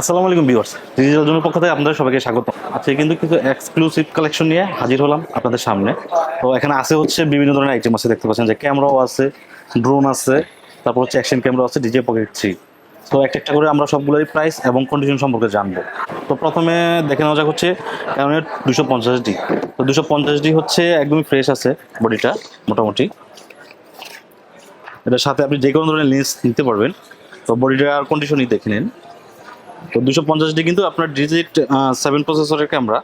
আসসালামু আলাইকুম viewers digital জন্য পক্ষ থেকে আপনাদের সবাইকে স্বাগত। আজকে কিন্তু কিছু এক্সক্লুসিভ কালেকশন নিয়ে হাজির হলাম আপনাদের সামনে। তো এখানে আছে হচ্ছে বিভিন্ন ধরনের আইটেম আছে, দেখতে পাচ্ছেন যে ক্যামেরাও আছে ড্রোন আছে, তারপর হচ্ছে অ্যাকশন ক্যামেরা আছে ডিজে পকেট থ্রি তো এক একটা করে আমরা সবগুলোই প্রাইস এবং কন্ডিশন সম্পর্কে জানব। তো প্রথমে দেখে নেওয়া যাক হচ্ছে ক্যামেরার দুশো পঞ্চাশ ডি তো দুশো পঞ্চাশ ডি হচ্ছে একদমই ফ্রেশ আছে বডিটা মোটামুটি। এটার সাথে আপনি যে কোনো ধরনের লেন্স নিতে পারবেন। তো বডিটার কন্ডিশনই দেখে নিন। তো দুশো পঞ্চাশটি কিন্তু আপনার ডিজিট সেভেন প্রসেসরের ক্যামেরা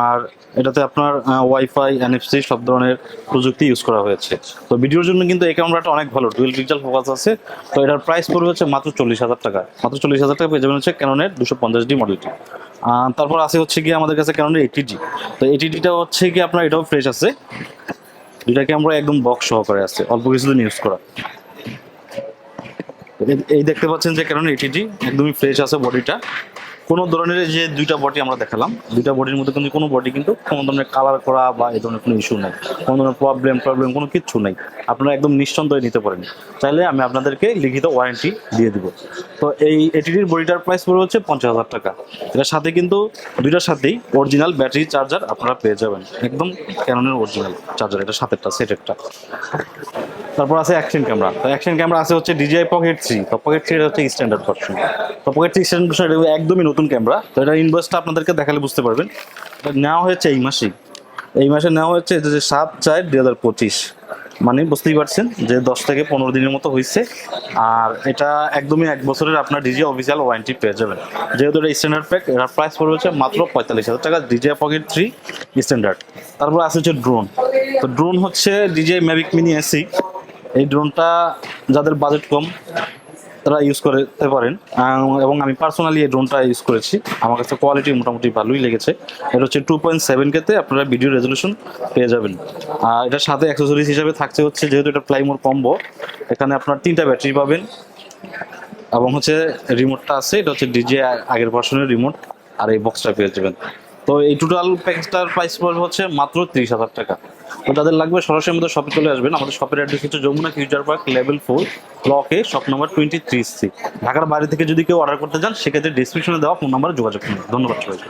আর এটাতে আপনার ওয়াইফাই এনএফসি সব ধরনের প্রযুক্তি ইউজ করা হয়েছে। তো ভিডিওর জন্য কিন্তু এই ক্যামেরাটা অনেক ভালো ডুয়েল পিক্সেল ফোকাস আছে। তো এটার প্রাইস পড়বে হচ্ছে মাত্র চল্লিশ হাজার টাকা। মাত্র চল্লিশ হাজার টাকা পেয়ে যাবেন হচ্ছে ক্যাননের দুশো পঞ্চাশ ডি মডেলটি তারপর আছে হচ্ছে কি আমাদের কাছে ক্যাননের এইটি ডি তো এইটি ডিটা হচ্ছে কি আপনার এটাও ফ্রেশ আছে। দুইটা ক্যামেরা একদম বক্স সহকারে আছে, অল্প কিছুদিন ইউজ করা। এই- দেখতে পাচ্ছেন যে কারণ এটিটি একদমই ফ্রেশ আছে বডিটা কোনো ধরনের যে দুইটা বডি আমরা দেখালাম, দুইটা বডির মধ্যে কিন্তু কোনো বডি কিন্তু কোনো ধরনের কালার করা বা এই ধরনের কোনো ইস্যু নেই। কোনো ধরনের প্রবলেম প্রবলেম কোনো কিচ্ছু নেই। আপনারা একদম নিঃসন্দেহে নিতে পারেন। চাইলে আমি আপনাদেরকে লিখিত ওয়ারেন্টি দিয়ে দিব। তো এই এটিটির বডিটার প্রাইস পড়ে হচ্ছে পঞ্চাশ হাজার টাকা। এটার সাথে কিন্তু দুইটার সাথেই অরিজিনাল ব্যাটারি চার্জার আপনারা পেয়ে যাবেন। একদম ক্যাননের অরিজিনাল চার্জার এটা সাতেরটা সেটেরটা তারপর আছে অ্যাকশন ক্যামেরা তো অ্যাকশন ক্যামেরা আছে হচ্ছে ডিজিআই পকেট থ্রি তো পকেট থ্রি হচ্ছে স্ট্যান্ডার্ড ভার্সন তো পকেট থ্রি স্ট্যান্ডার্ড ভার্সন একদমই নতুন ক্যামেরা তো এটা ইনভয়েসটা আপনাদেরকে দেখালে বুঝতে পারবেন। এটা নেওয়া হয়েছে এই মাসেই। এই মাসে নেওয়া হচ্ছে যে সাত চার দুই হাজার পঁচিশ। মানে বুঝতেই পারছেন যে দশ থেকে পনেরো দিনের মতো হয়েছে আর এটা একদমই এক বছরের আপনার ডিজে অফিসিয়াল ওয়ারেন্টি পেয়ে যাবেন। যেহেতু এটা স্ট্যান্ডার্ড প্যাক এটার প্রাইস পড়বে হচ্ছে মাত্র পঁয়তাল্লিশ হাজার টাকা ডিজে পকেট থ্রি স্ট্যান্ডার্ড তারপর আছে হচ্ছে ড্রোন তো ড্রোন হচ্ছে ডিজে ম্যাভিক মিনি এসি এই ড্রোনটা যাদের বাজেট কম, তারা ইউজ করতে পারেন। এবং আমি পার্সোনালি এই ড্রোনটা ইউজ করেছি। আমার কাছে কোয়ালিটি মোটামুটি ভালোই লেগেছে। এটা হচ্ছে টু পয়েন্ট সেভেন কেতে আপনারা ভিডিও রেজলিউশন পেয়ে যাবেন। আর এটার সাথে অ্যাক্সেসরিজ হিসাবে থাকছে হচ্ছে যেহেতু এটা প্লাইমোর কম্বো এখানে আপনার তিনটা ব্যাটারি পাবেন। এবং হচ্ছে রিমোটটা আছে, এটা হচ্ছে ডিজে আগের ভার্সনের রিমোট আর এই বক্সটা পেয়ে যাবেন। তো এই টোটাল প্যাকেজটার প্রাইস পড়বে হচ্ছে মাত্র তিরিশ হাজার টাকা। তো যাদের লাগবে সরাসরি আমাদের শপে চলে আসবেন। আমাদের শপের অ্যাড্রেস হচ্ছে Jamuna future park level four ব্লকে shop number twenty three C ঢাকার বাইরে থেকে যদি কেউ অর্ডার করতে চান, সেক্ষেত্রে ডিসক্রিপশনে দেওয়া ফোন নাম্বারে যোগাযোগ করুন। ধন্যবাদ সবাইকে।